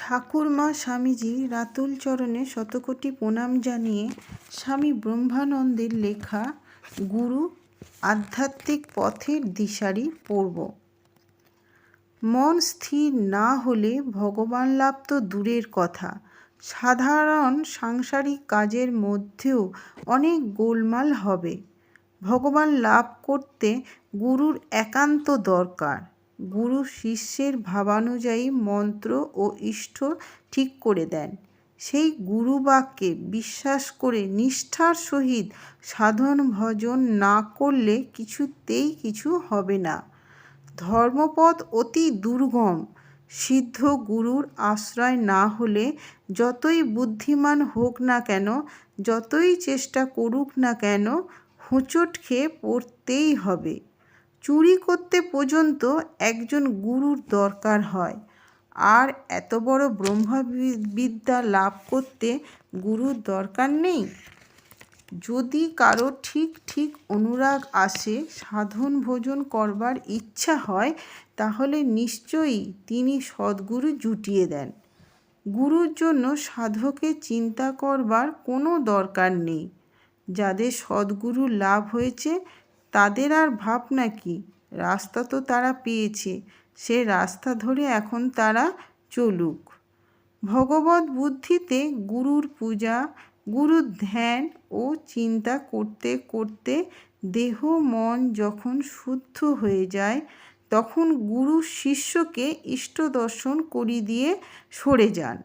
ঠাকুরমা স্বামীজি রাতুল চরণে শতকোটি প্রণাম জানিয়ে স্বামী ব্রহ্মানন্দের লেখা গুরু আধ্যাত্মিক পথের দিশারি পড়ব মন স্থির না হলে ভগবান লাভ তো দূরের কথা। সাধারণ সাংসারিক কাজের মধ্যেও অনেক গোলমাল হবে। ভগবান লাভ করতে গুরুর একান্ত দরকার। গুরু শিষ্যের ভাবানুযায়ী মন্ত্র ও ইষ্ট ঠিক করে দেন। সেই গুরুবাক্যে বিশ্বাস করে নিষ্ঠার সহিত সাধন ভজন না করলে কিছুতেই কিছু হবে না। ধর্মপথ অতি দুর্গম। সিদ্ধ গুরুর আশ্রয় না হলে যতই বুদ্ধিমান হোক না কেন, যতই চেষ্টা করুক না কেন, হোঁচট খেয়ে পড়তেই হবে। চুরি করতে পর্যন্ত একজন গুরুর দরকার হয়। আর এত বড় ব্রহ্মবিদ্যা লাভ করতে গুরুর দরকার নেই? যদি কারও ঠিক ঠিক অনুরাগ আসে, সাধন ভোজন করবার ইচ্ছা হয়, তাহলে নিশ্চয়ই তিনি সদ্গুরু জুটিয়ে দেন। গুরুর জন্য সাধকের চিন্তা করবার কোনো দরকার নেই। যাদের সদ্গুরু লাভ হয়েছে তাদের আর ভাবনা কি রাস্তা তো তারা পেয়েছে, সে রাস্তা ধরে এখন তারা চলুক। ভগবত বুদ্ধিতে গুরুর পূজা, গুরুর ধ্যান ও চিন্তা করতে করতে দেহ মন যখন শুদ্ধ হয়ে যায়, তখন গুরু শিষ্যকে ইষ্ট দর্শন করি দিয়ে সরে যান।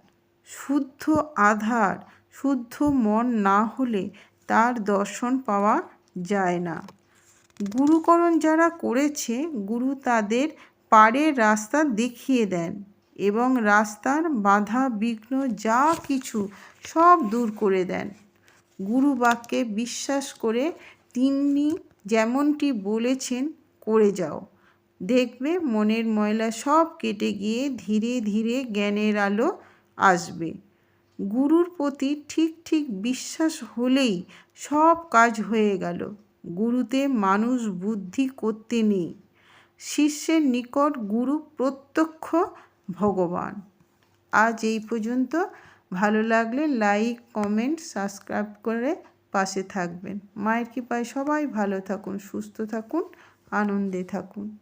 শুদ্ধ আধার, শুদ্ধ মন না হলে তার দর্শন পাওয়া যায় না। গুরুকরণ যারা করেছে, গুরু তাদের পারের রাস্তা দেখিয়ে দেন এবং রাস্তার বাধা, বিঘ্ন, যা কিছু সব দূর করে দেন। গুরু বাক্যে বিশ্বাস করে তিনি যেমনটি বলেছেন, করে যাও। দেখবে মনের ময়লা সব কেটে গিয়ে ধীরে ধীরে জ্ঞানের আলো আসবে। গুরুর প্রতি ঠিক ঠিক বিশ্বাস হলেই সব কাজ হয়ে গেল। গুরুতে মানুষ বুদ্ধি করতে নেই। শিষ্যের নিকট গুরু প্রত্যক্ষ ভগবান। আজ এই পর্যন্ত। ভালো লাগলে লাইক কমেন্ট সাবস্ক্রাইব করে পাশে থাকবেন। মায়ের কৃপায় সবাই ভালো থাকুন, সুস্থ থাকুন, আনন্দে থাকুন।